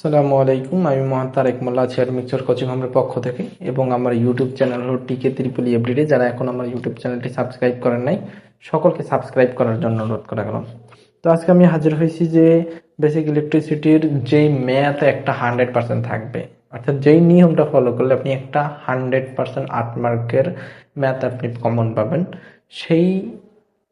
আসসালামু আলাইকুম, আমি মোহাম্মদ তারেক মোল্লা আর মিক্সর কোচিং হোমের পক্ষ থেকে এবং আমার ইউটিউব চ্যানেল হলো টিকে ত্রিপলি এভরিডে যারা এখন আমার ইউটিউব চ্যানেলটি সাবস্ক্রাইব করেন নাই, সকলকে সাবস্ক্রাইব করার জন্য অনুরোধ করা গেল তো আজকে আমি হাজির হয়েছি যে বেসিক ইলেকট্রিসিটির যেই ম্যাথ একটা হান্ড্রেড পার্সেন্ট থাকবে, অর্থাৎ যেই নিয়মটা ফলো করলে আপনি একটা হান্ড্রেড পার্সেন্ট আট মার্কের ম্যাথ আপনি কমন পাবেন, সেই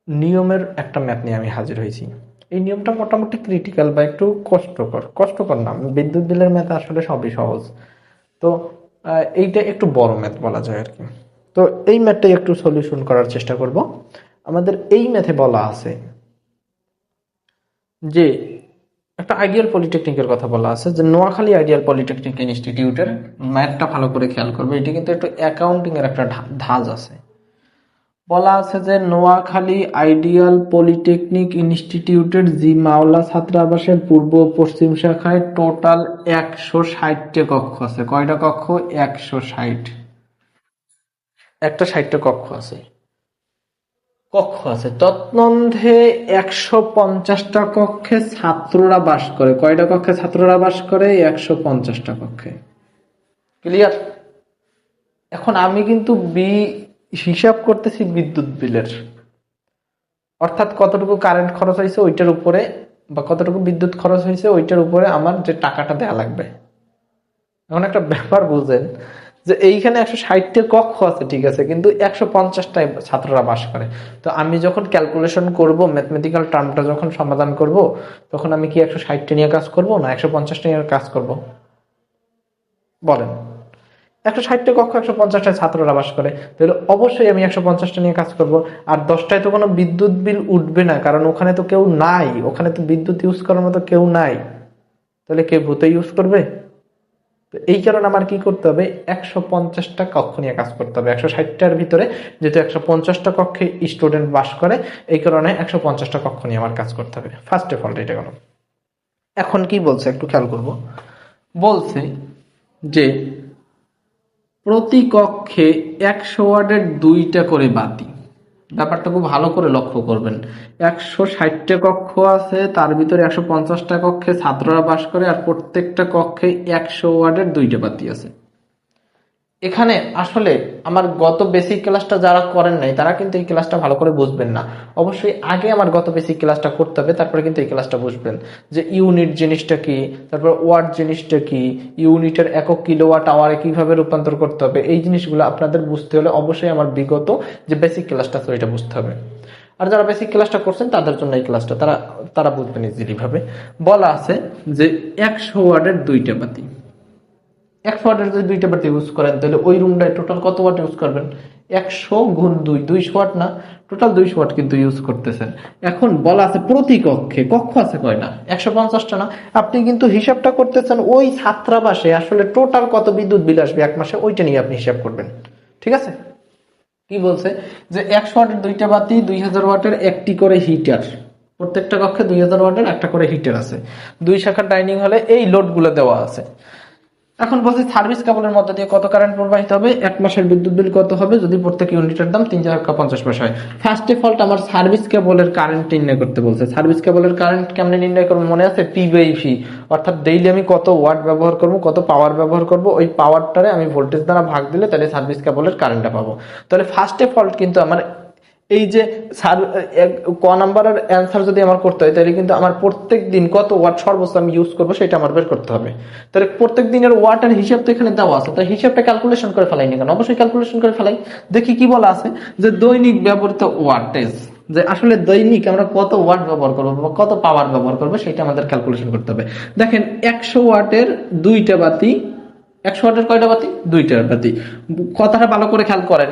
নিয়মের একটা ম্যাথ নিয়ে আমি হাজির হয়েছি। এই নিয়মটা মোটামুটি ক্রিটিক্যাল বা একটু কষ্টকর। কষ্টকর না, বিদ্যুৎ বিলের ম্যাথ আসলে সবই সহজ। তো এইটা একটু বড় ম্যাথ বলা যায় আর কি তো এই ম্যাথটাই একটু সলিউশন করার চেষ্টা করব। আমাদের এই ম্যাথে বলা আছে যে, একটা আইডিয়াল পলিটেকনিকের কথা বলা আছে যে, নোয়াখালী আইডিয়াল পলিটেকনিক ইনস্টিটিউটের ম্যাথটা ভালো করে খেয়াল করবে। এটি কিন্তু একটু অ্যাকাউন্টিং এর একটা ধাঁজ আছে। বলা আছে যে নোয়াখালী আইডিয়াল পলিটেকনিক ইনস্টিটিউটের জি মাওলা ছাত্রাবাসের পূর্ব পশ্চিম শাখায় টোটাল একশো ষাটটা কক্ষ আছে। কয়টা কক্ষ? একশো ষাট। একটা ষাটটা কক্ষ আছে। কক্ষ আছে। তৎমধ্যে একশো পঞ্চাশটা কক্ষে ছাত্ররা বাস করে। কয়টা কক্ষে ছাত্ররা বাস করে? একশো পঞ্চাশটা কক্ষে। ক্লিয়ার? এখন আমি কিন্তু বি হিসাব করতেছি বিদ্যুৎ বিলের। অর্থাৎ কতটুকু কারেন্ট খরচ হয়েছে ওইটার উপরে বা কতটুকু বিদ্যুৎ খরচ হয়েছে ওইটার উপরে আমার যে টাকাটা দেয়া লাগবে। এখন একটা ব্যাপার বুঝেন যে এইখানে একশো ষাটটা কক্ষ আছে, ঠিক আছে, কিন্তু একশো পঞ্চাশটাই ছাত্ররা বাস করে। তো আমি যখন ক্যালকুলেশন করব ম্যাথমেটিক্যাল টার্মটা যখন সমাধান করব, তখন আমি কি একশো ষাটটা নিয়ে কাজ করব না একশো পঞ্চাশটা নিয়ে কাজ করব? বলেন। একশো ষাটটা কক্ষ, একশো পঞ্চাশটা ছাত্ররা বাস করে। তাহলে অবশ্যই আমি একশো পঞ্চাশটা নিয়ে কাজ করব। আর দশটায় তো কোনো বিদ্যুৎ বিল উঠবে না, কারণ ওখানে তো কেউ নাই। ওখানে তো বিদ্যুৎ ইউজ করার মতো কেউ নাই। তাহলে কে ভূতে ইউজ করবে? তো এই কারণে আমার কি করতে হবে? একশো পঞ্চাশটা কক্ষ নিয়ে কাজ করতে হবে। একশো ষাটটার ভিতরে যেহেতু একশো পঞ্চাশটা কক্ষে স্টুডেন্ট বাস করে, এই কারণে একশো পঞ্চাশটা কক্ষ নিয়ে আমার কাজ করতে হবে। ফার্স্ট অফ অল এটা গেল এখন কি বলছে? একটু খেয়াল করব। বলছে যে প্রতি কক্ষে একশো ওয়ার্ডের দুইটা করে বাতি। ব্যাপারটা খুব ভালো করে লক্ষ্য করবেন। একশো ষাটটা কক্ষ আছে, তার ভিতরে একশো পঞ্চাশটা কক্ষে ছাত্ররা বাস করে আর প্রত্যেকটা কক্ষে একশো ওয়ার্ডের দুইটা বাতি আছে। এখানে আসলে আমার গত বেসিক ক্লাসটা যারা করেন নাই, তারা কিন্তু এই ক্লাসটা ভালো করে বুঝবেন না। অবশ্যই আগে আমার গত বেসিক ক্লাসটা করতে হবে, তারপরে কিন্তু এই ক্লাসটা বুঝবেন। যে ইউনিট জিনিসটা কি, তারপর ওয়াট জিনিসটা কি ইউনিটের একক কিলোওয়াট আওয়ারে কীভাবে রূপান্তর করতে হবে, এই জিনিসগুলো আপনাদের বুঝতে হলে অবশ্যই আমার বিগত যে বেসিক ক্লাসটা আছে, ওইটা বুঝতে হবে। আর যারা বেসিক ক্লাসটা করছেন, তাদের জন্য এই ক্লাসটা তারা তারা বুঝবেন ইজিলি ভাবে। বলা আছে যে একশো ওয়ার্ডের দুইটা বাতি। একশো ওয়াটের যদি দুইটা বাতি ইউজ করেন, তাহলে ওই রুমটায় টোটাল কত ওয়াট ইউজ করবেন? একশো গুণ দুই দুইশো ওয়াট না টোটাল দুইশো ওয়াট কিন্তু ইউজ করতেছেন। এখন বলা আছে প্রতি কক্ষে, কক্ষ আছে কয়টা একশো পঞ্চাশটা না? আপনি কিন্তু হিসাবটা করতেছেন ওই ছাত্রাবাসে আসলে টোটাল কত বিদ্যুৎ বিল আসবে এক মাসে, ওইটা নিয়ে আপনি হিসাব করবেন। ঠিক আছে? কি বলছে? যে একশো ওয়াটের দুইটা বাতি, দুই হাজার ওয়াটের একটি করে হিটার প্রত্যেকটা কক্ষে দুই হাজার ওয়াটের একটা করে হিটার আছে। দুই শাখার ডাইনিং হলে এই লোডগুলো দেওয়া আছে। এখন বলছি সার্ভিস কেবলের মধ্যে দিয়ে কত কারেন্ট প্রবাহিত হবে? এক মাসের বিদ্যুৎ বিল কত হবে? যদি প্রত্যেক ইউনিটের দাম তিন টাকা পঞ্চাশ পয়সা হয়। ফার্স্ট অফ অল আমার সার্ভিস কেবলের কারেন্ট নির্ণয় করতে বলছে। সার্ভিস কেবলের কারেন্ট কেমনে নির্ণয় করব মনে আছে? পি ফি অর্থাৎ ডেইলি আমি কত ওয়াট ব্যবহার করব, কত পাওয়ার ব্যবহার করব, ওই পাওয়ারটারে আমি ভোল্টেজ দ্বারা ভাগ দিলে তাহলে সার্ভিস কেবলের কারেন্টটা পাবো। তাহলে ফার্স্ট অফ অল কিন্তু আমার এই যে সার ক নাম্বারের অ্যান্সার যদি আমার করতে হয়, তাহলে কিন্তু আমার প্রত্যেক দিন কত ওয়াট সর্বোচ্চ আমি ইউজ করব সেটা আমার বের করতে হবে। তাহলে প্রত্যেক দিনের ওয়ার্ড ওয়াটের হিসাব তো এখানে দেওয়া আছে তো হিসাবটা ক্যালকুলেশন করে ফেলাই না কেন? অবশ্যই ক্যালকুলেশন করে ফেলাই। দেখি কি বলা আছে, যে দৈনিক ব্যবহৃত ওয়াটেজ যে আসলে দৈনিক আমরা কত ওয়াট ব্যবহার করব বা কত পাওয়ার ব্যবহার করব, সেটা আমাদের ক্যালকুলেশন করতে হবে। দেখেন, একশো ওয়াটের দুইটা বাতি একশো ওয়াটের কয়টা বাতি? দুইটার বাতি। কথাটা ভালো করে খেয়াল করেন।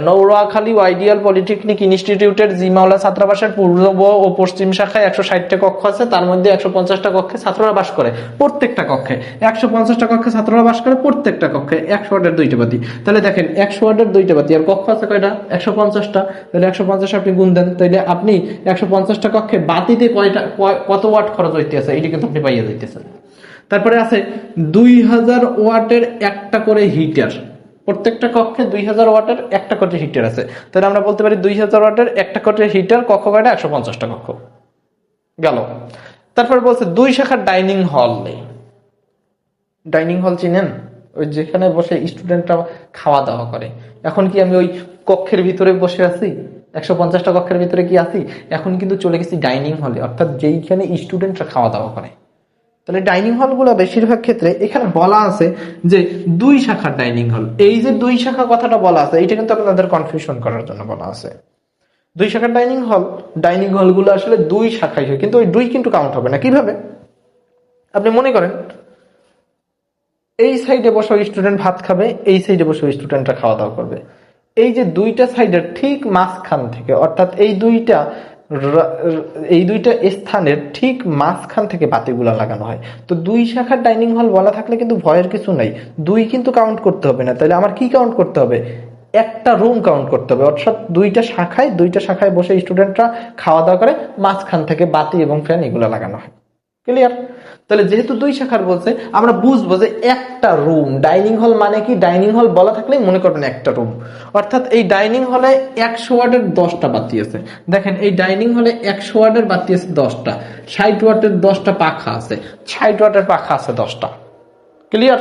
পলিটেকনিক ইনস্টিটিউটের জিমাওলা ছাত্রাবাসের পূর্ব ও পশ্চিম শাখায় একশো ষাটটা কক্ষ আছে, তার মধ্যে একশো পঞ্চাশটা কক্ষে ছাত্ররা বাস করে, প্রত্যেকটা কক্ষে। একশো পঞ্চাশটা কক্ষে ছাত্ররা বাস করে, প্রত্যেকটা কক্ষে একশো ওয়াটের দুইটা বাতি। তাহলে দেখেন, একশো ওয়াটের দুইটা বাতি, আর কক্ষ আছে কয়টা? একশো পঞ্চাশটা। তাহলে একশো পঞ্চাশ আপনি গুণ দেন, তাহলে আপনি একশো পঞ্চাশটা কক্ষে বাতিতে কয়টা কত ওয়াট খরচ হইতেছে? এটি কিন্তু আপনি পাইয়া যাইতেছেন। তারপরে আছে দুই হাজার ওয়াটের একটা করে হিটার। প্রত্যেকটা কক্ষে দুই হাজার ওয়াটের একটা করে হিটার আছে। তাহলে আমরা বলতে পারি দুই হাজার ওয়াটের একটা করে হিটার কক্ষ কয়টা? একশো পঞ্চাশটা কক্ষ। গেল। তারপর বলছে দুই শাখার ডাইনিং হল নেই। ডাইনিং হল চিনেন? ওই যেখানে বসে স্টুডেন্টরা খাওয়া দাওয়া করে। এখন কি আমি ওই কক্ষের ভিতরে বসে আছি? একশো পঞ্চাশটা কক্ষের ভিতরে কি আছি? এখন কিন্তু চলে গেছি ডাইনিং হলে। অর্থাৎ যেইখানে স্টুডেন্টরা খাওয়া দাওয়া করে। তাহলে ডাইনিং হলগুলো বেশিরভাগ ক্ষেত্রে এখানে বলা আছে যে দুই শাখার ডাইনিং হল এই যে দুই শাখা কথাটা বলা আছে এইটা কিন্তু আপনাদের কনফিউশন করার জন্য বলা আছে। দুই শাখার ডাইনিং হল ডাইনিং হলগুলো আসলে দুই শাখায় হয়, কিন্তু ওই দুই কিন্তু কাউন্ট হবে না। কীভাবে? আপনি মনে করেন, এই সাইডে বসে স্টুডেন্ট ভাত খাবে, এই সাইডে বসে স্টুডেন্টরা খাওয়া দাওয়া করবে। এই যে দুইটা সাইডের ঠিক মাঝখান থেকে, অর্থাৎ এই দুইটা এই দুইটা স্থানের ঠিক মাঝখান থেকে বাতিগুলো লাগানো হয়। তো দুই শাখার ডাইনিং হল বলা থাকলে কিন্তু ভয়ের কিছু নাই। দুই কিন্তু কাউন্ট করতে হবে না। তাহলে আমার কি কাউন্ট করতে হবে? একটা রুম কাউন্ট করতে হবে। অর্থাৎ দুইটা শাখায় দুইটা শাখায় বসে স্টুডেন্টরা খাওয়া দাওয়া করে, মাঝখান থেকে বাতি এবং ফ্যান এগুলো লাগানো হয়। ক্লিয়ার তাহলে যেহেতু দুই শাখার বলছে, আমরা বুঝব যে একটা রুম ডাইনিং হল মানে কি? ডাইনিং হল বলা থাকলেই মনে করবেন একটা রুম অর্থাৎ এই ডাইনিং হলে একশো ওয়ার্ডের দশটা বাতি আছে। দেখেন, এই ডাইনিং হলে একশো ওয়ার্ডের বাতি আছে দশটা। ষাট ওয়ার্ডের দশটা পাখা আছে। ষাট ওয়ার্ডের পাখা আছে দশটা। ক্লিয়ার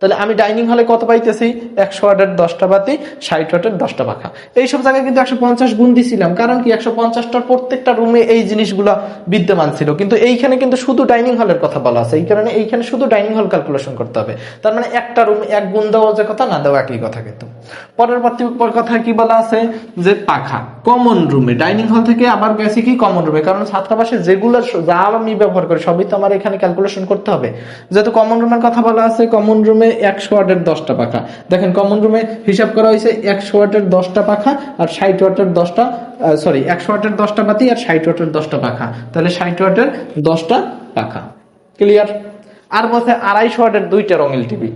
তাহলে আমি ডাইনিং হলে কত পাইতেছি? একশো ওয়াটের দশটা বাতি, ষাট ওয়াটের দশটা পাখা। এইসব জায়গায় কিন্তু একশো পঞ্চাশ গুণ দিছিলাম কারণ কি একশো পঞ্চাশটার প্রত্যেকটা রুমে এই জিনিসগুলো বিদ্যমান ছিল। কিন্তু এইখানে কিন্তু শুধু ডাইনিং হলের কথা বলা আছে। এই কারণে এইখানে শুধু ডাইনিং হল ক্যালকুলেশন করতে হবে। তার মানে একটা রুম এক গুণ দেওয়া যে কথা, না দেওয়া একই কথা কিন্তু। পরের পর কথা কি বলা আছে? যে পাখা কমন রুমে ডাইনিং হল থেকে আবার গেছি কি কমন রুমে কারণ ছাত্রাবাসে যেগুলো যা আমি ব্যবহার করি, সবই তো আমার এখানে ক্যালকুলেশন করতে হবে। যেহেতু কমন রুমের কথা বলা আছে কমন রুমে একশো ওয়াটের দশটা পাখা। দেখেন কমন রুমে হিসাব করা হয়েছে একশো ওয়াটের দশটা পাখা আর ষাট ওয়াটের দশটা সরি একশো ওয়াটের দশটা বাতি আর ষাট ওয়াটের দশটা পাখা। তাহলে ষাট ওয়াটের দশটা পাখা। ক্লিয়ার আর বলছে আড়াইশো ওয়াটের দুইটা রঙিল টিভি।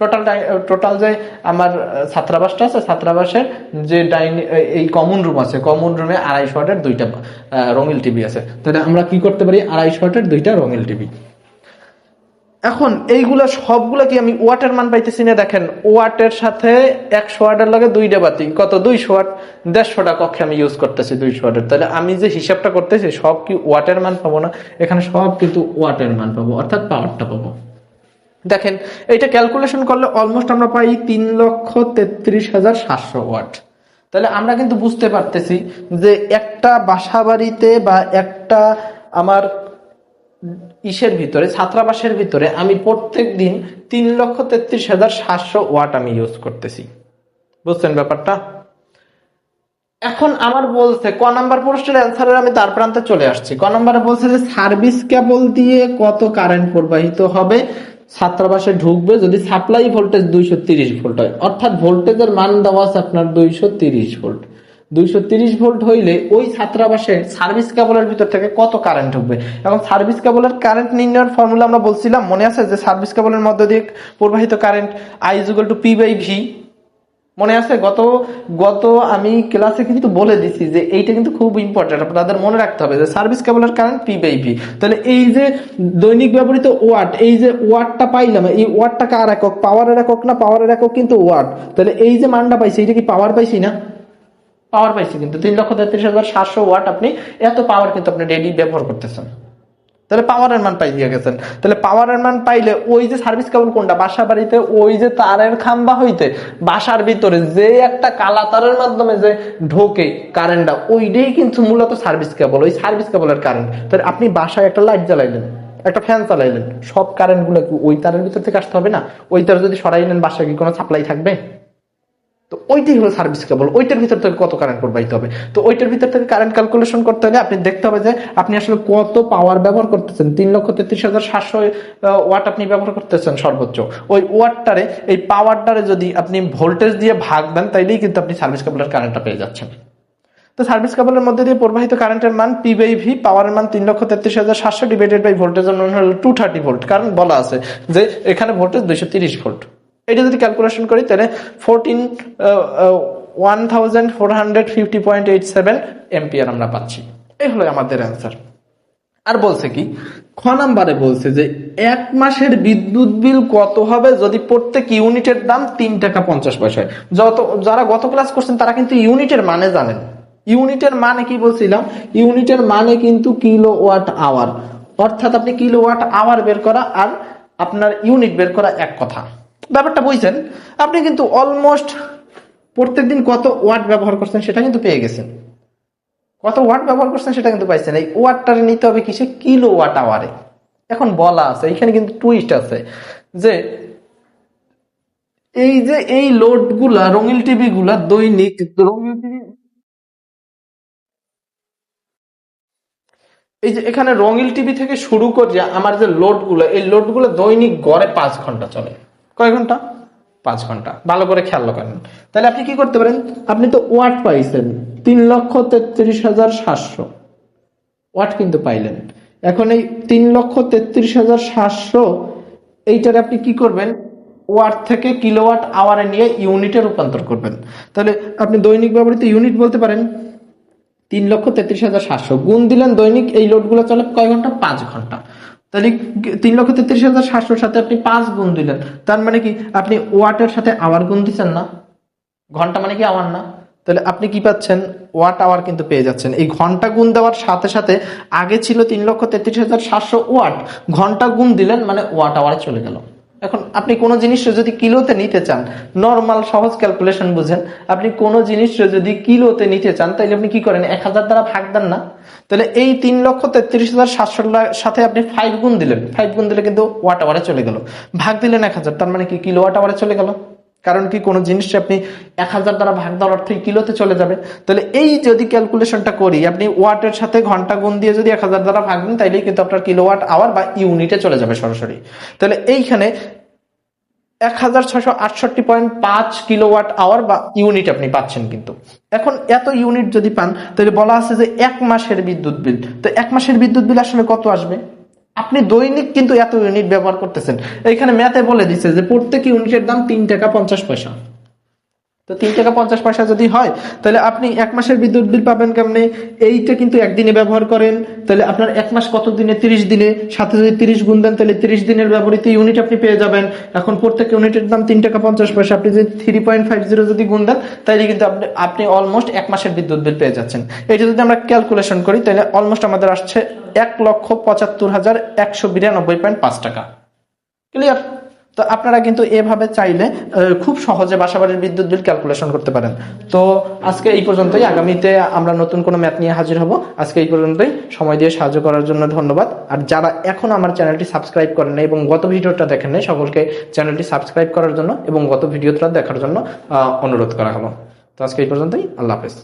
টোটাল টোটাল যে আমার ছাত্রাবাসটা আছে, ছাত্রাবাসের যে ডাইনি এই কমন রুম আছে কমন রুমে আড়াইশো ওয়াটের দুইটা রঙিল টিভি আছে। তাহলে আমরা কি করতে পারি? আড়াইশো ওয়াটের দুইটা রঙিল টিভি। এখন এইগুলা সবগুলা কি আমি ওয়াটের মান পাইতেছি না? দেখেন, ওয়াটের সাথে একশো ওয়াটের লাগে দুইটা বাতি। কত? দুইশো ওয়াট, দেড়শোটা কক্ষে আমি ইউজ করতেছি দুইশো ওয়াটের। তাহলে আমি যে হিসাবটা করতেছি, সব কি ওয়াটের মান পাবো না? এখানে সব কিন্তু ওয়াটের মান পাবো, অর্থাৎ পাওয়ারটা পাবো। দেখেন এটা ক্যালকুলেশন করলে অলমোস্ট আমরা পাই তিন লক্ষ তেত্রিশ হাজার সাতশো ওয়াট। তাহলে আমরা কিন্তু বুঝতে পারতেছি যে একটা বাসা বাড়িতে বা একটা আমার ইসের ভিতরে, ছাত্রাবাসের ভিতরে আমি প্রত্যেক দিন তিন লক্ষ তেত্রিশ হাজার সাতশো ওয়াট আমি ইউজ করতেছি। বুঝছেন ব্যাপারটা? এখন আমার বলছে, ক নাম্বার প্রশ্নের অ্যান্সারের আমি তার প্রান্তে চলে আসছি। ক নাম্বারে বলছে যে সার্ভিস কেবল দিয়ে কত কারেন্ট প্রবাহিত হবে? ছাত্রাবাসে ঢুকবে যদি সাপ্লাই ভোল্টেজ দুইশো ভোল্ট হয়। অর্থাৎ ভোল্টেজের মান দেওয়া আছে আপনার দুইশো ভোল্ট দুইশো তিরিশ ভোল্ট হইলে ওই ছাত্রাবাসে সার্ভিস কেবলের ভিতর থেকে কত কারেন্ট ঢুকবে? এবং সার্ভিস কেবলের কারেন্ট নির্ণয়ের ফর্মুলা আমরা বলছিলাম, মনে আছে যে সার্ভিস কেবলের মধ্য দিয়ে প্রবাহিত current I to P by V মনে আছে? গত গত আমি ক্লাসে কিন্তু বলে দিছি যে এইটা কিন্তু খুব ইম্পর্টেন্ট আপনাদের মনে রাখতে হবে যে সার্ভিস কেবলের কারেন্ট পি বাই ভি তাহলে এই যে দৈনিক ব্যবহৃত ওয়াট এই যে ওয়াটটা পাইলাম, এই ওয়াটটা কার একক? পাওয়ারের একক না পাওয়ারের একক কিন্তু ওয়াট তাহলে এই যে মানটা পাইছি এটা কি পাওয়ার পাইছি না? পাওয়ার পাইছি কিন্তু তিন লক্ষ তেত্রিশ হাজার সাতশো ওয়াট আপনি এত পাওয়ার কিন্তু আপনি ডেইলি ব্যবহার করতেছেন। তাহলে পাওয়ারের মান পাই দিয়ে গেছেন। তাহলে পাওয়ারের মান পাইলে ওই যে সার্ভিস কেবল কোনটা? বাসা বাড়িতে ওই যে তারের খাম্বা হইতে বাসার ভিতরে যে একটা কালা তারের মাধ্যমে যে ঢোকে কারেন্টটা ওইটাই কিন্তু মূলত সার্ভিস কেবল ওই সার্ভিস কেবলের কারেন্ট তাহলে আপনি বাসায় একটা লাইট জ্বালাইলেন, একটা ফ্যান চালাইলেন, সব কারেন্টগুলো কি ওই তারের ভিতর থেকে আসতে হবে না? ওই তার যদি সরাই নেন, বাসায় কি কোনো সাপ্লাই থাকবে? তো ওইটাই হলো সার্ভিস কেবল ওইটার ভিতর থেকে কত কারেন্ট প্রবাহিত হবে? তো ওইটার ভিতর থেকে কারেন্ট ক্যালকুলেশন করতে হলে আপনি দেখতে হবে যে আপনি আসলে কত পাওয়ার ব্যবহার করতেছেন। তিন লক্ষ তেত্রিশ হাজার সাতশো ওয়াট আপনি ব্যবহার করতেছেন সর্বোচ্চ। ওই ওয়াটটারে এই পাওয়ারটারে যদি আপনি ভোল্টেজ দিয়ে ভাগ দেন, তাইলেই কিন্তু আপনি সার্ভিস কেবলের কারেন্টটা পেয়ে যাচ্ছেন। তো সার্ভিস কেবলের মধ্যে দিয়ে প্রবাহিত কারেন্টের মান পি বাই ভি পাওয়ারের মান তিন লক্ষ তেত্রিশ হাজার সাতশো ডিভাইডেড বাই ভোল্টেজের হলো টু থার্টি ভোল্ট কারণ বলা আছে যে এখানে ভোল্টেজ দুইশো তিরিশ ভোল্ট এটা যদি ক্যালকুলেশন করি, তাহলে fourteen one thousand four hundred fifty point eight seven আমরা পাচ্ছি। এই হলো আমাদের অ্যান্সার আর বলছে কি, খ নাম্বারে বলছে যে এক মাসের বিদ্যুৎ বিল কত হবে যদি প্রত্যেক ইউনিটের দাম তিন টাকা পঞ্চাশ পয়সা হয় যত, যারা গত ক্লাস করছেন, তারা কিন্তু ইউনিটের মানে জানেন। ইউনিটের মানে কি বলছিলাম? ইউনিটের মানে কিন্তু কিলো ওয়াট আওয়ার অর্থাৎ আপনি কিলো ওয়াট আওয়ার বের করা আর আপনার ইউনিট বের করা এক কথা। ব্যাপারটা বুঝছেন? আপনি কিন্তু অলমোস্ট প্রত্যেকদিন কত ওয়াট ব্যবহার করছেন সেটা কিন্তু পেয়ে গেছেন। কত ওয়াট ব্যবহার করছেন সেটা কিন্তু পাইছেন। এই ওয়াটটা নিতে হবে কিসে? কিলো ওয়াট আওয়ারে এখন বলা আছে, এখানে কিন্তু টুইস্ট আছে যে এই যে এই লোডগুলা রঙিন টিভি গুলা দৈনিক, রঙিন টিভি এই যে এখানে রঙিল টিভি থেকে শুরু করে আমার যে লোডগুলো এই লোডগুলো দৈনিক গড়ে পাঁচ ঘণ্টা চলে। কয় ঘণ্টা? পাঁচ ঘণ্টা। ভালো করে খেয়াল করেন তাহলে আপনি কি করতে পারেন? আপনি তো ওয়াট পাইছেন, তিন লক্ষ তেত্রিশ হাজার সাতশো। ওয়াট কিন্তু পাইলেন। এখন এই তিন লক্ষ তেত্রিশ হাজার সাতশো, এইটার আপনি কি করবেন? ওয়াট থেকে কিলোওয়াট আওয়ারে নিয়ে ইউনিটে রূপান্তর করবেন। তাহলে আপনি দৈনিক ব্যবহৃত ইউনিট বলতে পারেন, তিন লক্ষ তেত্রিশ হাজার সাতশো। গুণ দিলেন দৈনিক, এই লোডগুলো চলে কয় ঘণ্টা? পাঁচ ঘণ্টা। তাহলে তিন লক্ষ তেত্রিশ হাজার সাতশোর সাথে আপনি পাঁচ গুণ দিলেন। তার মানে কি আপনি ওয়াটের সাথে আওয়ার গুণ দিচ্ছেন না? ঘণ্টা মানে কি আওয়ার না? তাহলে আপনি কি পাচ্ছেন? ওয়াট আওয়ার কিন্তু পেয়ে যাচ্ছেন। এই ঘণ্টা গুণ দেওয়ার সাথে সাথে আগে ছিল তিন লক্ষ তেত্রিশ হাজার সাতশো ওয়াট। ঘণ্টা গুণ দিলেন মানে ওয়াট আওয়ারে চলে গেল। এখন আপনি কোনো জিনিস যদি কিলোতে নিতে চান নর্মাল সহজ ক্যালকুলেশন বুঝেন, আপনি কোনো জিনিস যদি কিলোতে নিতে চান তাহলে আপনি কি করেন, এক হাজার দ্বারা ভাগ দেন না? তাহলে এই তিন লক্ষ তেত্রিশ হাজার সাতশোর সাথে আপনি ফাইভ গুণ দিলেন। ফাইভ গুণ দিলে কিন্তু ওয়াট আওয়ারে চলে গেল। ভাগ দিলেন এক হাজার, তার মানে কি কিলো ওয়াট আওয়ারে চলে গেল? কারণ কি, কোনো জিনিসটা আপনি এক হাজার দ্বারা ভাগ দেওয়ার অর্থে কিলোতে চলে যাবে। তাহলে এই যদি ক্যালকুলেশনটা করি, আপনি ওয়াটের সাথে ঘণ্টা গুণ দিয়ে যদি এক হাজার দ্বারা ভাগ দিন, তাইলেই কিন্তু আপনার কিলোওয়াট আওয়ার বা ইউনিটে চলে যাবে সরাসরি। তাহলে এইখানে এক হাজার ছশো আটষট্টি পয়েন্ট পাঁচ কিলোওয়াট আওয়ার বা ইউনিট আপনি পাচ্ছেন কিন্তু। এখন এত ইউনিট যদি পান, তাহলে বলা আছে যে এক মাসের বিদ্যুৎ বিল। তো এক মাসের বিদ্যুৎ বিল আসলে কত আসবে? আপনি দৈনিক কিন্তু এত ইউনিট ব্যবহার করতেছেন। এখানে ম্যাথে বলে দিচ্ছে যে প্রত্যেক ইউনিটের দাম তিন টাকা পঞ্চাশ পয়সা। তো তিন টাকা পঞ্চাশ পয়সা যদি হয়, তাহলে আপনি এক মাসের বিদ্যুৎ বিল পাবেন কেমনে? এইটা কিন্তু একদিনে ব্যবহার করেন, তাহলে আপনার এক মাস কত দিনে? তিরিশ দিনে। সাথে যদি তিরিশ গুণ দেন, তাহলে তিরিশ দিনের ব্যবহৃত ইউনিট আপনি পেয়ে যাবেন। এখন প্রত্যেক ইউনিটের দাম তিন টাকা পঞ্চাশ পয়সা। আপনি যদি থ্রি পয়েন্ট ফাইভ জিরো যদি গুণ দেন তাহলে কিন্তু আপনি আপনি অলমোস্ট এক মাসের বিদ্যুৎ বিল পেয়ে যাচ্ছেন। এটা যদি আমরা ক্যালকুলেশন করি তাহলে অলমোস্ট আমাদের আসছে এক লক্ষ পঁচাত্তর হাজার একশো বিরানব্বই পয়েন্ট পাঁচ টাকা। ক্লিয়ার তো আপনারা কিন্তু এভাবে চাইলে খুব সহজে বাসাবাড়ির বিদ্যুৎ বিল ক্যালকুলেশন করতে পারেন। তো আজকে এই পর্যন্তই। আগামীতে আমরা নতুন কোনো ম্যাথ নিয়ে হাজির হব। আজকে এই পর্যন্তই। সময় দিয়ে সাহায্য করার জন্য ধন্যবাদ। আর যারা এখন আমার চ্যানেলটি সাবস্ক্রাইব করেন এবং গত ভিডিওটা দেখেন নাই, সকলকে চ্যানেলটি সাবস্ক্রাইব করার জন্য এবং গত ভিডিওটা দেখার জন্য অনুরোধ করা হলো। তো আজকে এই পর্যন্তই। আল্লাহ হাফেজ।